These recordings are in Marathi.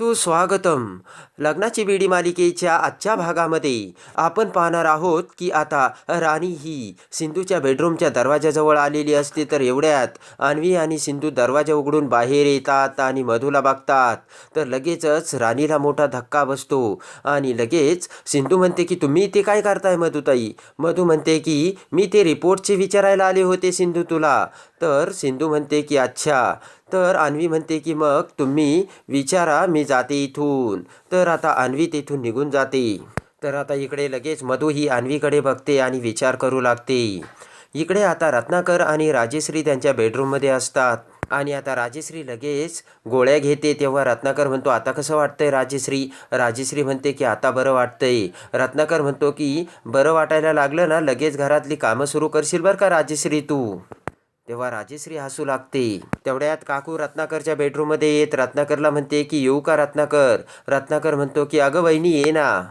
सुस्वागतम लग्नाची बेडी मालिकेच्या आजच्या भागामध्ये आपण पाहणार आहोत की आता राणी ही सिंधूच्या बेडरूमच्या दरवाजाजवळ आलेली असते तर एवढ्यात अन्वी आणि सिंधू दरवाजा उघडून बाहेर येतात आणि मधूला बघतात. तर लगेचच राणीला मोठा धक्का बसतो आणि लगेच सिंधू म्हणते की तुम्ही इथे काय करताय मधुताई? मधू म्हणते की मी ते रिपोर्टचे विचारायला आले होते सिंधू तुला. तर सिंधू म्हणते की अच्छा तर अन्वी म्हणते की मग तुम्ही विचारा मी जाते इथून. तर आता अन्वी तिथून निघून जाते. तर आता इकडे लगेच मधू ही अन्वीकडे बघते आणि विचार करू लागते. इकडे आता रत्नाकर आणि राजेश्री त्यांच्या बेडरूममध्ये असतात. आणि आता राजेश्री लगेच गोळ्या घेते. तेव्हा रत्नाकर म्हणतो आता कसं वाटतंय राजेश्री? राजेश्री म्हणते की आता बरं वाटतंय. रत्नाकर म्हणतो की बरं वाटायला लागलं ना लगेच घरातली कामं सुरू करशील बरं का राजेश्री तू? तेव्हा राजेश्री हसू लागते. तेवढ्यात काकू रत्नाकरच्या बेडरूममध्ये येत रत्नाकरला म्हणते की येऊ का रत्नाकर? रत्नाकर म्हणतो की अगं वहिनी ये ना.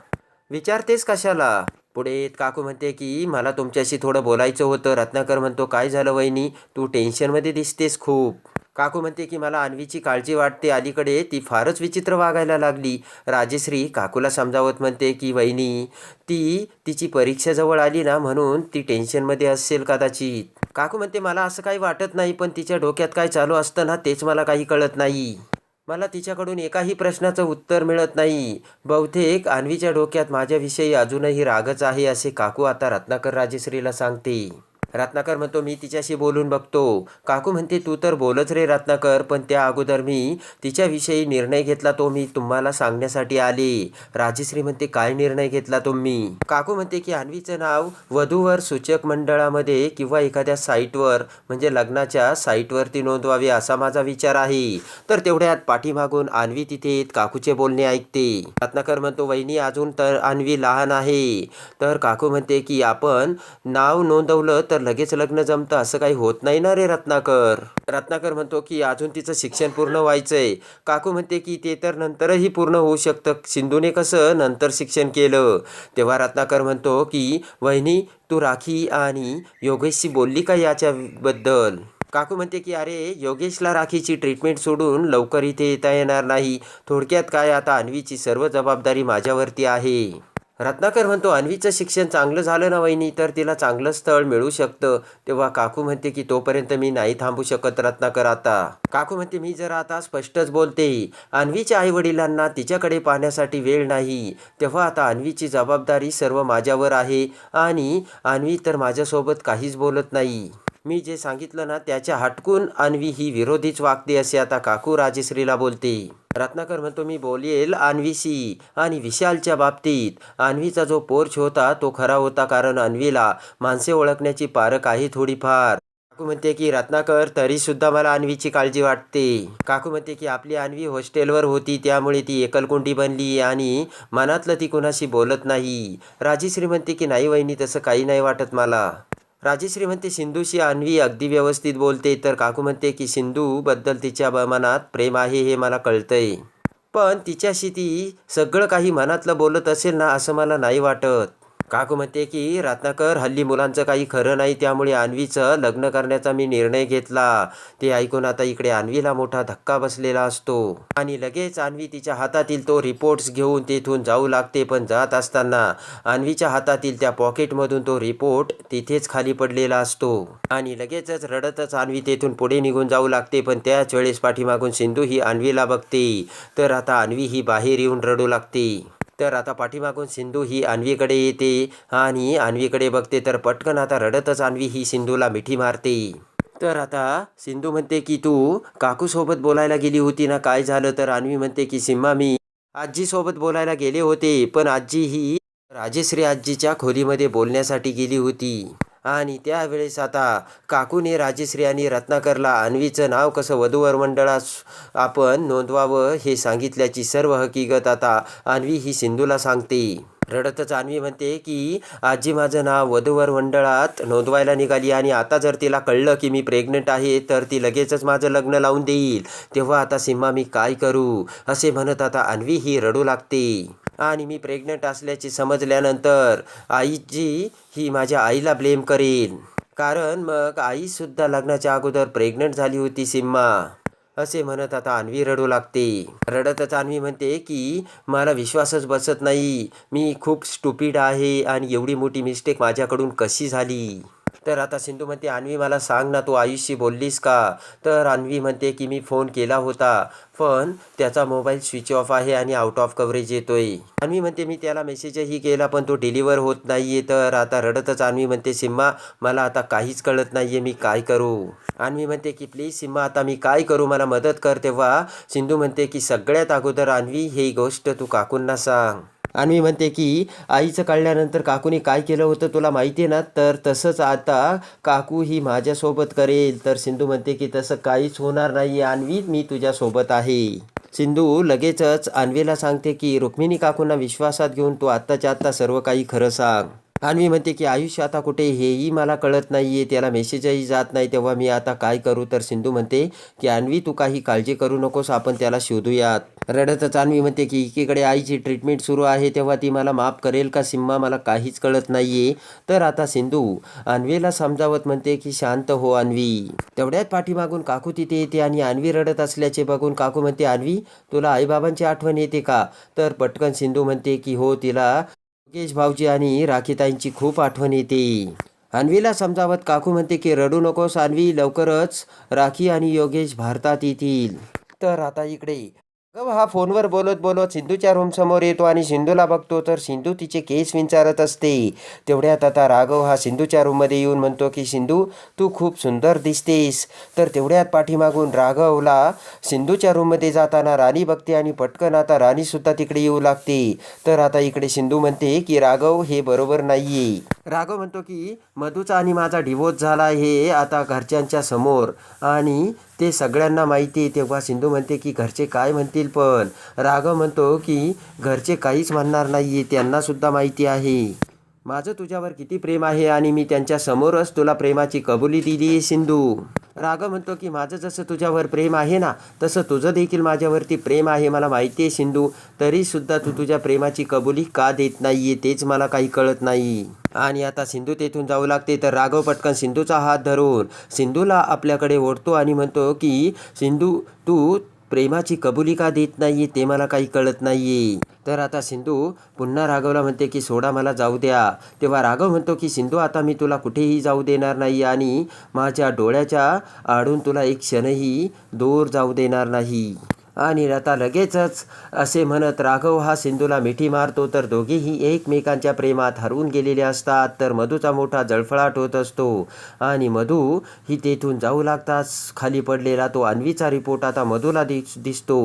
विचारतेस कशाला? पुढे येत काकू म्हणते की मला तुमच्याशी थोडं बोलायचं होतं. रत्नाकर म्हणतो काय झालं वहिनी? तू टेन्शनमध्ये दिसतेस खूप. काकू म्हणते की मला अन्वीची काळजी वाटते. अलीकडे ती फारच विचित्र वागायला लागली. राजेश्री काकूला समजावत म्हणते की वहिनी ती तिची परीक्षा जवळ आली ना म्हणून ती टेन्शनमध्ये असेल कदाचित. काकू म्हणते मला असं काही वाटत नाही पण तिच्या डोक्यात काय चालू असतं ना तेच मला काही कळत नाही. मला तिच्याकडून एकाही प्रश्नाचं उत्तर मिळत नाही. बहुतेक अन्वीच्या डोक्यात माझ्याविषयी अजूनही रागच आहे असे काकू आता रत्नाकर राजेश्रीला सांगते. रत्नाकर म्हणतो मी तिच्याशी बोलून बघतो. काकू म्हणते तू तर बोलच रे रत्नाकर पण त्या अगोदर मी तिच्याविषयी निर्णय घेतला तो मी तुम्हाला सांगण्यासाठी आले. राजश्री म्हणते काय निर्णय घेतला तुम्ही? काकू म्हणते की अन्वीचं नाव वधूवर सूचक मंडळामध्ये किंवा एखाद्या साईटवर म्हणजे लग्नाच्या साईटवरती नोंदवावी असा माझा विचार आहे. तर तेवढ्यात पाठीमागून अन्वी तिथे येत काकूचे बोलणे ऐकते. रत्नाकर म्हणतो वहिनी अजून तर अन्वी लहान आहे. तर काकू म्हणते की आपण नाव नोंदवलं तर लगेच लग्न जमतं. असं काही होत नाही ना रे रत्नाकर. रत्नाकर म्हणतो की अजून तिचं शिक्षण पूर्ण व्हायचंय. काकू म्हणते की ते तर नंतरही पूर्ण होऊ शकतं. सिंधूने कसं नंतर शिक्षण केलं? तेव्हा रत्नाकर म्हणतो की वहिनी तू राखी आणि योगेशशी बोलली का याच्याबद्दल? काकू म्हणते की अरे योगेशला राखीची ट्रीटमेंट सोडून लवकर इथे येता येणार नाही. थोडक्यात काय आता अन्वीची सर्व जबाबदारी माझ्यावरती आहे. रत्नाकर म्हणतो अन्वीचं शिक्षण चांगलं झालं ना वहिनी तर तिला चांगलं स्थळ मिळू शकतं. तेव्हा काकू म्हणते की तोपर्यंत मी नाही थांबू शकत रत्नाकर आता. काकू म्हणते मी जर आता स्पष्टच बोलते. अन्वीच्या आईवडिलांना तिच्याकडे पाहण्यासाठी वेळ नाही. तेव्हा आता अन्वीची जबाबदारी सर्व माझ्यावर आहे आणि अन्वी तर माझ्यासोबत काहीच बोलत नाही. मी जे सांगितलं ना त्याच्या हटकून अन्वी ही विरोधीच वागते असे आता काकू राजेश्रीला बोलते. रत्नाकर म्हणतो मी बोलेल अन्वीशी. आणि विशालच्या बाबतीत अन्वीचा जो पोर्च होता तो खरा होता कारण अन्वीला माणसे ओळखण्याची पारख आहे थोडीफार. काकू म्हणते की रत्नाकर तरी सुद्धा मला अन्वीची काळजी वाटते. काकू म्हणते की आपली अन्वी हॉस्टेलवर होती त्यामुळे ती एकलकोंडी बनली आणि मनातलं ती कुणाशी बोलत नाही. राजेश्री म्हणते की नाही वहिनी तसं काही नाही वाटत मला. राजेश्री म्हणते सिंधूशी अन्वी अगदी व्यवस्थित बोलते. तर काकू म्हणते की सिंधूबद्दल तिच्या ब- मनात प्रेम आहे हे मला कळतंय. पण तिच्याशी ती सगळं काही मनातलं बोलत असेल ना असं मला नाही वाटत. काकू म्हणते की रत्नाकर हल्ली मुलांचं काही खरं नाही त्यामुळे अन्वीचं लग्न करण्याचा मी निर्णय घेतला. ते ऐकून आता इकडे अन्वीला मोठा धक्का बसलेला असतो. आणि लगेच अन्वी तिच्या हातातील तो रिपोर्ट्स घेऊन तेथून जाऊ लागते पण जात असताना अन्वीच्या हातातील त्या पॉकेटमधून तो रिपोर्ट तिथेच खाली पडलेला असतो. आणि लगेचच रडतच अन्वी तेथून पुढे निघून जाऊ लागते पण त्याच वेळेस पाठीमागून सिंधू ही अन्वीला बघते. तर आता अन्वी ही बाहेर येऊन रडू लागते. तर आता पाठीमागून सिंधू ही अन्वीकडे येते. आणि अन्वीकडे बघते तर पटकन आता रडतच अन्वी ही सिंधूला मिठी मारते. तर आता सिंधू म्हणते की तू काकूसोबत बोलायला गेली होती ना? काय झालं? तर अन्वी म्हणते की सिम्मा मी आजीसोबत बोलायला गेले होते पण आजी ही राजेश्री आजीच्या खोलीमध्ये बोलण्यासाठी गेली होती. आणि त्यावेळेस आता काकूने राजेश्री आणि रत्नाकरला अन्वीचं नाव कसं वधूवर मंडळास आपण नोंदवावं हे सांगितल्याची सर्व हकीकत आता अन्वी ही सिंधूला सांगते. रडतच अन्वी म्हणते की आजी माझं नाव वधूवर मंडळात नोंदवायला निघाली आणि आता जर तिला कळलं की मी प्रेग्नंट आहे तर ती लगेचच माझं लग्न लावून देईल. तेव्हा आता सिम्मा मी काय करू? असे म्हणत आता अन्वी ही रडू लागते. आणि मी प्रेग्नंट असल्याचे समजल्यानंतर आईची ही माझ्या आईला ब्लेम करेन. कारण मग आईसुद्धा लग्नाच्या अगोदर प्रेग्नंट झाली होती सिम्मा. असे म्हणत आता अन्वी रडू लागते. रडतच अन्वी म्हणते की मला विश्वासच बसत नाही. मी खूप स्टुपिड आहे आणि एवढी मोठी मिस्टेक माझ्याकडून कशी झाली? तर आता सिंधू म्हणते अन्वी मला सांग ना तू आयुषशी बोललीस का? तर अन्वी म्हणते की मी फोन केला होता पण त्याचा मोबाईल स्विच ऑफ आहे आणि आउट ऑफ कव्हरेज येतोय. अन्वी म्हणते मी त्याला मेसेजही केला पण तो डिलिव्हर होत नाहीये तर आता रडतच. अन्वी म्हणते सिम्मा मला आता काहीच कळत नाहीये मी काय करू? अन्वी म्हणते की प्लीज सिम्मा आता मी काय करू? मला मदत कर तेव्हा. सिंधू म्हणते की सगळ्यात अगोदर अन्वी ही गोष्ट तू काकूंना सांग. आणि म्हणते की आईचं काढल्यानंतर काकूने काय केलं होतं तुला माहिती आहे ना? तर तसंच आता काकू ही माझ्यासोबत करेल. तर सिंधू म्हणते की तसं काहीच होणार नाही आणवी मी तुझ्यासोबत आहे. सिंधू लगेचच अन्वीला सांगते की रुक्मिणी काकूंना विश्वासात घेऊन तू आत्ताच्या आत्ता सर्व काही खरं सांग. अन्वी म्हणते की आयुष्य आता कुठे हेही मला कळत नाही आहे त्याला मेसेजही जात नाही. तेव्हा मी आता काय करू? तर सिंधू म्हणते की अन्वी तू काही काळजी करू नकोस आपण त्याला शोधूयात. रडतच अन्वी म्हणते की एकीकडे आईची ट्रीटमेंट सुरू आहे तेव्हा ती मला माफ करेल का सिम्मा? मला काहीच कळत नाहीये. तर आता सिंधू अन्वीला समजावत म्हणते की शांत हो अन्वी. तेवढ्यात पाठीमागून काकू तिथे येते आणि अन्वी रडत असल्याचे बघून काकू म्हणते अन्वी तुला आईबाबांची आठवण येते का? तर पटकन सिंधू म्हणते की हो तिला योगेश भाऊजी आणि राखीताईंची खूप आठवण येते. अन्वीला समजावत काकू म्हणते की रडू नकोस अन्वी लवकरच राखी आणि योगेश भारतात येतील. तर आता इकडे अगं हा फोनवर बोलत बोलत सिंधूच्या रूमसमोर येतो आणि सिंधूला बघतो. तर सिंधू तिचे केस विंचारत असते. तेवढ्यात आता राघव हा सिंधूच्या रूममध्ये येऊन म्हणतो की सिंधू तू खूप सुंदर दिसतेस. तर तेवढ्यात पाठीमागून राघवला सिंधूच्या रूममध्ये जाताना राणी बघते आणि पटकन आता राणीसुद्धा तिकडे येऊ लागते. तर आता इकडे सिंधू म्हणते की राघव हे बरोबर नाहीये. राघव म्हणतो की मधूचा आणि माझा डिवोर्स झाला हे आता घरच्यांच्या समोर. आणि ते सगळ्यांना माहिती आहे. तेव्हा सिंधू म्हणते की घरचे काय म्हणतील पण? राघव म्हणतो की घरचे काहीच म्हणणार नाही आहे त्यांनासुद्धा माहिती आहे. माझं तुझ्यावर किती प्रेम आहे आणि मी त्यांच्या समोरच तुला प्रेमाची कबुली दिली आहे सिंधू. राघव म्हणतो की माझं जसं तुझ्यावर प्रेम आहे ना तसं तुझं देखील माझ्यावरती प्रेम आहे मला माहिती आहे सिंधू. तरीसुद्धा तू तुझ्या प्रेमाची कबुली का देत नाही आहे तेच मला काही कळत नाही. आणि आता सिंधू तेथून जाऊ लागते तर राघव पटकन सिंधूचा हात धरून सिंधूला आपल्याकडे ओढतो आणि म्हणतो की सिंधू तू प्रेमाची कबुली का देत नाही ते मला काही कळत नाही तर आता सिंधू पुन्हा राघवला म्हणते की सोडा मला जाऊ द्या. तेव्हा राघव म्हणतो की सिंधू आता मी तुला कुठेही जाऊ देणार नाही आणि माझ्या डोळ्याच्या आडून तुला एक क्षणही दूर जाऊ देणार नाही. आणि आता लगेचच असे म्हणत राघव हा सिंधूला मिठी मारतो तर दोघेही एकमेकांच्या प्रेमात हरवून गेलेले असतात. तर मधूचा मोठा जळफळाट होत असतो. आणि मधू ही तेथून जाऊ लागताच खाली पडलेला तो अन्वीचा रिपोर्ट आता मधूला दिस दिसतो.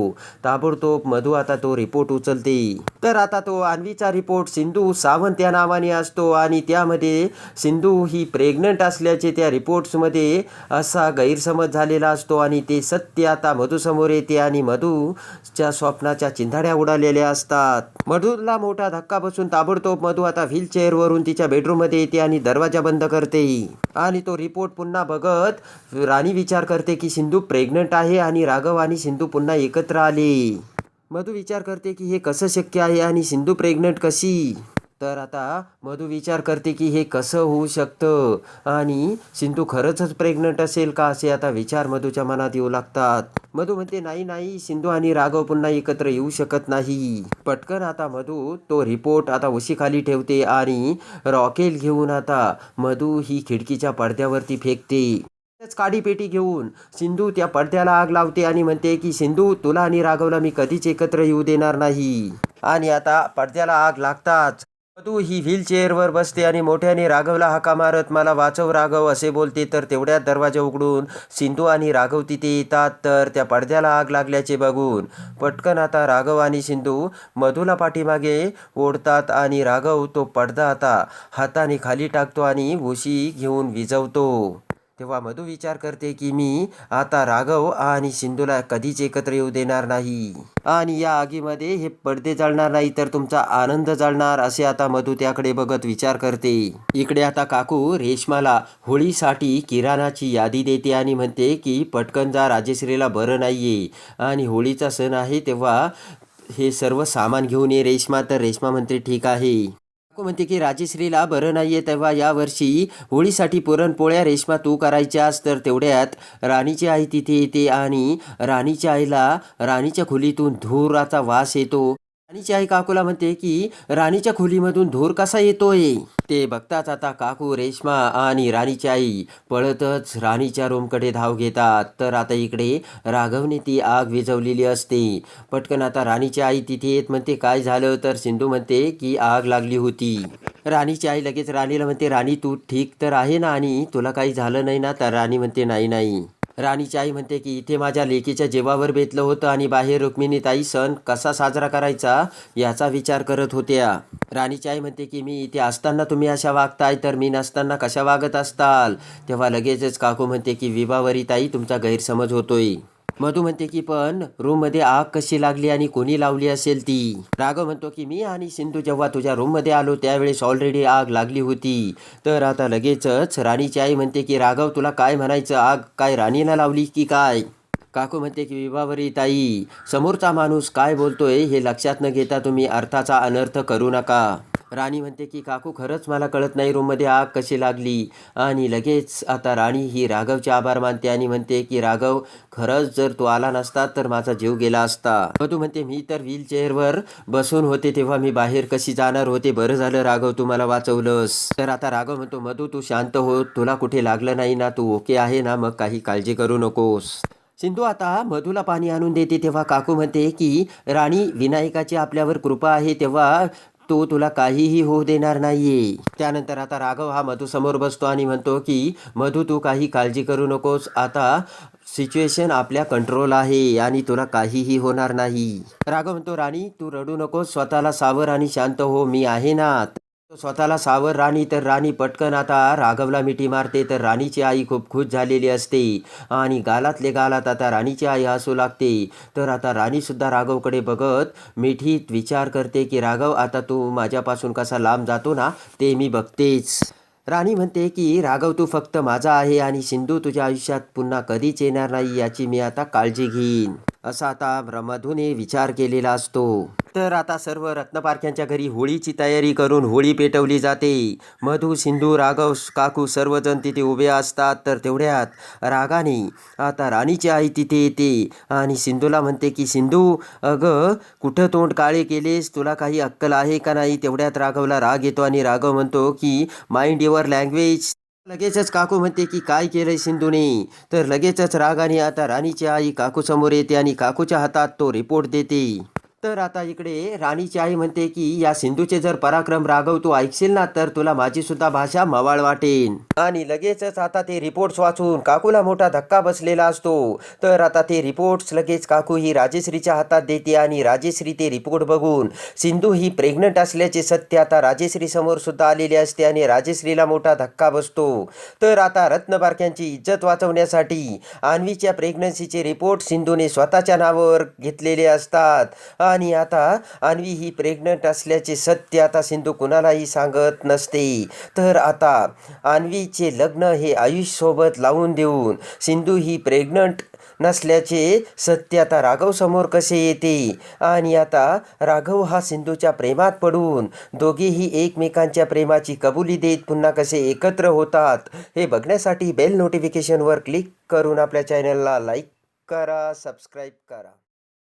ताबडतोब मधू आता तो रिपोर्ट उचलते. तर आता तो अन्वीचा रिपोर्ट सिंधू सावंत या नावाने असतो आणि त्यामध्ये सिंधू ही प्रेग्नंट असल्याचे त्या रिपोर्ट्समध्ये असा गैरसमज झालेला असतो आणि ते सत्य आता मधूसमोर येते आणि मधूच्या स्वप्नाच्या चिंधाड्या उडालेल्या असतात. मधूला मोठा धक्का बसून ताबडतोब मधू आता व्हीलचेअरवरून तिच्या बेडरूममध्ये येते आणि दरवाजा बंद करते. आणि तो रिपोर्ट पुन्हा बघत राणी विचार करते की सिंधू प्रेग्नंट आहे आणि राघव आणि सिंधू पुन्हा एकत्र आले. मधू विचार करते की हे कसं शक्य आहे आणि सिंधू प्रेग्नंट कशी? तर आता मधू विचार करते की हे कसं होऊ शकतं? आणि सिंधू खरंच प्रेग्नंट असेल का असे आता विचार मधूच्या मनात येऊ लागतात. मधू म्हणते नाही नाही सिंधू आणि राघव पुन्हा एकत्र येऊ शकत नाही. पटकन आता मधू तो रिपोर्ट आता उशीखाली ठेवते आणि रॉकेल घेऊन आता मधू ही खिडकीच्या पडद्यावरती फेकते. काडीपेटी घेऊन सिंधू त्या पडद्याला आग लावते आणि म्हणते की सिंधू तुला आणि राघवला मी कधीच एकत्र येऊ देणार नाही. आणि आता पडद्याला आग लागताच मधू ही व्हीलचेअरवर बसते आणि मोठ्याने राघवला हाका मारत मला वाचव राघव असे बोलते. तर तेवढ्यात दरवाजा उघडून सिंधू आणि राघव तिथे येतात. तर त्या पडद्याला आग लागल्याचे बघून पटकन आता राघव आणि सिंधू मधूला पाठीमागे ओढतात आणि राघव तो पडदा आता हाताने खाली टाकतो आणि उशी घेऊन विजवतो. तेव्हा मधू विचार करते की मी आता राघव आणि सिंधूला कधीच एकत्र येऊ देणार नाही. आणि या आगीमध्ये हे पडदे जळणार नाही तर तुमचा आनंद जळणार असे आता मधू त्याकडे बघत विचार करते. इकडे आता काकू रेशमाला होळीसाठी किराणाची यादी देते आणि म्हणते की पटकन जा राजेश्रीला बरं नाहीये. आणि होळीचा सण आहे तेव्हा हे सर्व सामान घेऊन ये रेशमा. तर रेशमा म्हणते ठीक आहे. म्हणते की राजेश्रीला बरं नाहीये तेव्हा यावर्षी होळीसाठी पुरणपोळ्या रेशमा तू करायच्यास तर तेवढ्यात राणीची आई तिथे येते आणि राणीच्या आईला राणीच्या खोलीतून धुराचा वास येतो. राणीची आई काकूला म्हणते की राणीच्या खोलीमधून धूर कसा येतोय? ते बघताच आता काकू रेश्मा आणि राणीची आई पळतच राणीच्या रूमकडे धाव घेतात. तर आता इकडे राघवने ती आग विझवलेली असते. पटकन आता राणीची आई तिथे येत म्हणते काय झालं? तर सिंधू म्हणते की आग लागली होती. राणीची आई लगेच राणीला म्हणते राणी तू ठीक तर आहे ना आणि तुला काही झालं नाही ना? तर राणी म्हणते नाही नाही. राणीची आई म्हणते की इथे माझ्या लेकीच्या जेवावर बेतलं होतं आणि बाहेर रुक्मिणीताई सण कसा साजरा करायचा याचा विचार करत होत्या. राणीची आई म्हणते की मी इथे असताना तुम्ही अशा वागताय तर मी नसताना कशा वागत असताल? तेव्हा लगेचच काकू म्हणते की विभावरी ताई तुमचा गैरसमज होतोय. मधू म्हणते की पण रूममध्ये आग कशी लागली आणि कोणी लावली असेल ती? राघव म्हणतो की मी आणि सिंधू जेव्हा तुझ्या रूममध्ये आलो त्यावेळेस ऑलरेडी आग लागली होती. तर आता लगेचच राणीची आई म्हणते की राघव तुला काय म्हणायचं? आग काय राणीला लावली की काय? काकू म्हणते की विभावरी ताई समोरचा माणूस काय बोलतोय हे लक्षात न घेता तुम्ही अर्थाचा अनर्थ करू नका. राणी म्हणते की काकू खरंच मला कळत नाही रूममध्ये आग कशी लागली. आणि लगेच आता राणी ही राघवचे आभार मानते आणि म्हणते की राघव खरंच जर तू आला नसता तर माझा जीव गेला असता. मधू म्हणते मी तर व्हीलचेअरवर बसून होते तेव्हा मी बाहेर कशी जाणार होते? बरं झालं राघव तू मला वाचवलंस. तर आता राघव म्हणतो मधू तू शांत हो तुला कुठे लागलं नाही ना तू ओके आहे ना मग काही काळजी करू नकोस. सिंधू आता मधूला पाणी आणून देते तेव्हा काकू म्हणते की राणी विनायकाची आपल्यावर कृपा आहे तेव्हा तो तुला काहीही होऊ देणार नाहीये. त्यानंतर आता राघव हा मधू समोर बसतो आणि म्हणतो की मधू तू काही काळजी करू नकोस. आता सिच्युएशन आपल्या कंट्रोल आहे आणि तुला काहीही होणार नाही. राघव म्हणतो राणी तू रडू नकोस. स्वतःला सावर आणि शांत हो. मी आहे ना. स्वतःला सावर राणी तर राणी पटकन आता राघवला मिठी मारते तर राणीची आई खूप खुश झालेली असते. आणि गालातले गालात आता राणीची आई हसू लागते. तर आता राणीसुद्धा राघवकडे बघत मिठीत विचार करते की राघव आता तू माझ्यापासून कसा लांब जातो ना ते मी बघतेच. राणी म्हणते की राघव तू फक्त माझा आहे आणि सिंधू तुझ्या आयुष्यात पुन्हा कधीच येणार नाही याची मी आता काळजी घेईन. असा आता मधूने विचार केलेला असतो. तर आता सर्व रत्नपारख्यांच्या घरी होळीची तयारी करून होळी पेटवली जाते. मधू सिंधू राघव काकू सर्वजण तिथे उभे असतात. तर तेवढ्यात रागाने आता राणीची आई तिथे येते आणि सिंधूला म्हणते की सिंधू अगं कुठं तोंड काळे केलेस? तुला काही अक्कल आहे का नाही? तेवढ्यात राघवला राग येतो आणि राघव म्हणतो की माइंड युअर लँग्वेज. लगेचच काकू म्हणते की काय केलंय सिंधूने? तर लगेचच रागाने आता राणीची आई काकूसमोर येते आणि काकूच्या हातात तो रिपोर्ट देते. तर आता इकडे राणीची आई म्हणते की या सिंधूचे जर पराक्रम राघव तू ऐकशील ना तर तुला माझी सुद्धा भाषा मवाळ वाटेन. आणि लगेचच आता ते रिपोर्ट्स वाचून काकूला मोठा धक्का बसलेला असतो. तर आता ते रिपोर्ट्स लगेच काकू ही राजेश्रीच्या हातात देते आणि राजेश्री ते रिपोर्ट बघून सिंधू ही प्रेग्नंट असल्याचे सत्य आता राजेश्री समोर सुद्धा आलेले असते आणि राजेश्रीला मोठा धक्का बसतो. तर आता रत्नबारक्यांची इज्जत वाचवण्यासाठी आणवीच्या प्रेग्नन्सीचे रिपोर्ट सिंधूने स्वतःच्या नावावर घेतलेले असतात. आणि आता अन्वी ही प्रेग्नंट असल्याचे सत्य आता सिंधू कुणालाही सांगत नसते. तर आता अन्वीचे लग्न हे आयुषसोबत लावून देऊन सिंधू ही प्रेग्नंट नसल्याचे सत्य आता राघव समोर कसे येते? आणि आता राघव हा सिंधूच्या प्रेमात पडून दोघेही एकमेकांच्या प्रेमाची कबुली देत पुन्हा कसे एकत्र होतात हे बघण्यासाठी बेल नोटिफिकेशनवर क्लिक करून आपल्या चॅनलला लाईक करा सबस्क्राईब करा.